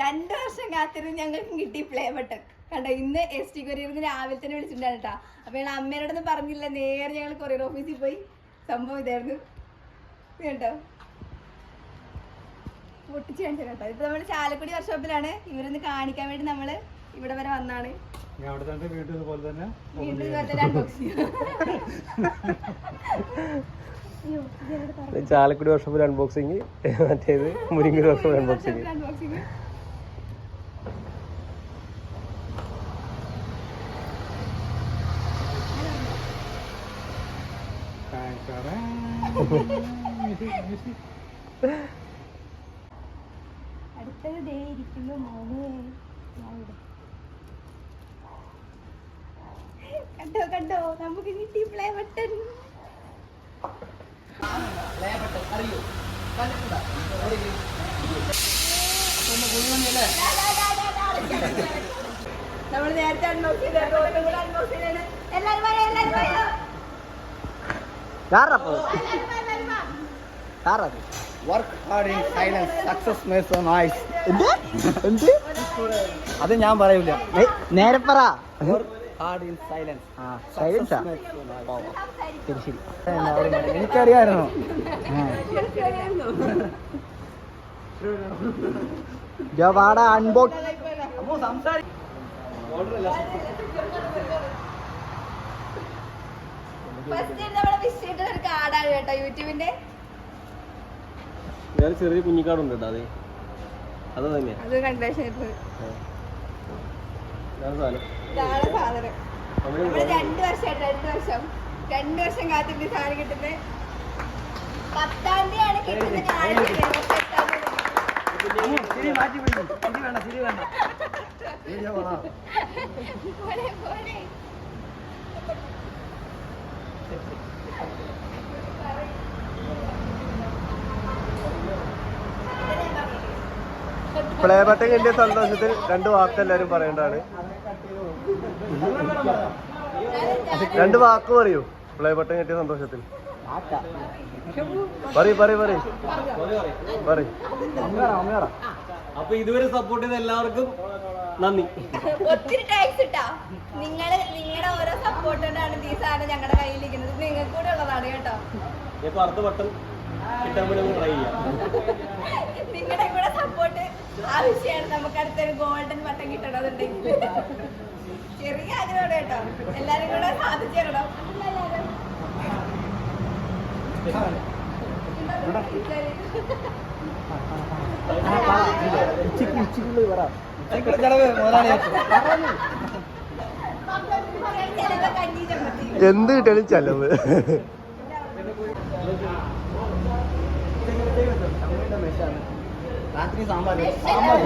രണ്ടു വർഷം കാത്തിരുന്ന് ഞങ്ങൾക്ക് കിട്ടി പ്ലേ ബട്ടൺ കണ്ടോ ഇന്ന് എസ് ടി കൊറിയറിന് രാവിലെ തന്നെ വിളിച്ചിട്ടുണ്ടായിരുന്നു കേട്ടോ അപ്പൊ ഞങ്ങൾ അമ്മേനോടൊന്നും പറഞ്ഞില്ല. നേരെ ഞങ്ങൾ കൊറിയർ ഓഫീസിൽ പോയി. സംഭവം ഇതായിരുന്നു. ഇത് കേട്ടോ പൊട്ടിച്ച് കാണിച്ചു കേട്ടോ ഇപ്പൊ നമ്മൾ ചാലക്കുടി വർക്ക്ഷോപ്പിലാണ്. ഇവരൊന്ന് കാണിക്കാൻ വേണ്ടി നമ്മൾ ഇവിടെ വരെ വന്നാണ്. ഞാൻ അവിടെ തന്നെ ഇത്? ചാലക്കുടി വർഷം അൺബോക്സിങ് മറ്റേത് മുരിങ്ങൂർ വർഷം അൺബോക്സിങ്. അടുത്തത് ദേ ഇരിക്കുന്നു മോനെ. കണ്ടോ കണ്ടോ? നമുക്ക് കിട്ടി പ്ലേ ബട്ടൺ നമ്മൾ നേരത്തെ അൺബോക്സ് ചെയ്തോ അൺബോക്സ് ചെയ്താണ് എല്ലാവരും എല്ലാവരും work hard in silence success makes a noise എന്ത്? അത് ഞാൻ പറയൂല. നേരെ പറ. ഹാർഡ് ഇൻ സൈലൻസ് ആ സൈലൻസ് ശരി ശരി. ജോ വാട അൺബോക്സ് വേറെ ചെറിയ കുഞ്ഞിക്കാടുണ്ട് കേട്ടോ അതെ. അത് തന്നെയാ അത് രണ്ട് വർഷം രണ്ട് വർഷം. രണ്ട് വർഷം കാത്തിട്ട് സാധനം കിട്ടുന്നത് പത്താം തീയതിയാണ് കിട്ടുന്നത് മാറ്റി വേണ്ട പത്താം തീയതി. പോരെ, പോരെ. പ്ലേ. ബട്ടൺ കിട്ടിയ സന്തോഷത്തിൽ രണ്ട് വാക്ക് എല്ലാരും പറയേണ്ടതാണ്. രണ്ട് വാക്ക് പറയൂ. പ്ലേ ബട്ടൺ കിട്ടിയ സന്തോഷത്തിൽ. പറയൂ പറയൂ പറയൂ. പറയ്. അപ്പൊ ഇതുവരെ സപ്പോർട്ട് ചെയ്ത എല്ലാവർക്കും നന്ദി. ഒത്തിരി ടാക്സ് ഇട്ടാ നിങ്ങൾ നിങ്ങളുടെ ഓരോ സപ്പോർട്ട് കൊണ്ടാണ് ഈ സാധനം ഞങ്ങളുടെ കയ്യിലിരിക്കുന്നത്. നിങ്ങൾക്ക് കൂടെ ഉള്ളതാണ് കേട്ടോ. ഇപ്പൊ അടുത്ത വട്ടം കിട്ടാൻ വേണ്ടി ട്രൈ ചെയ്യാം. നിങ്ങളുടെ കൂടെ സപ്പോർട്ട് ആവശ്യമാണ് നമുക്ക് അടുത്തൊരു ഗോൾഡൻ ബട്ടൺ കിട്ടണമെന്നുണ്ടെങ്കിൽ. ചെറിയ ആഗ്രഹം കേട്ടോ. എല്ലാരും കൂടെ സാധിച്ചു തരണം കഞ്ഞി ചമ്മത്തി എന്ത് കിട്ടിയാലും ചെലവ് രാത്രി സാമ്പാർ സാമ്പാർ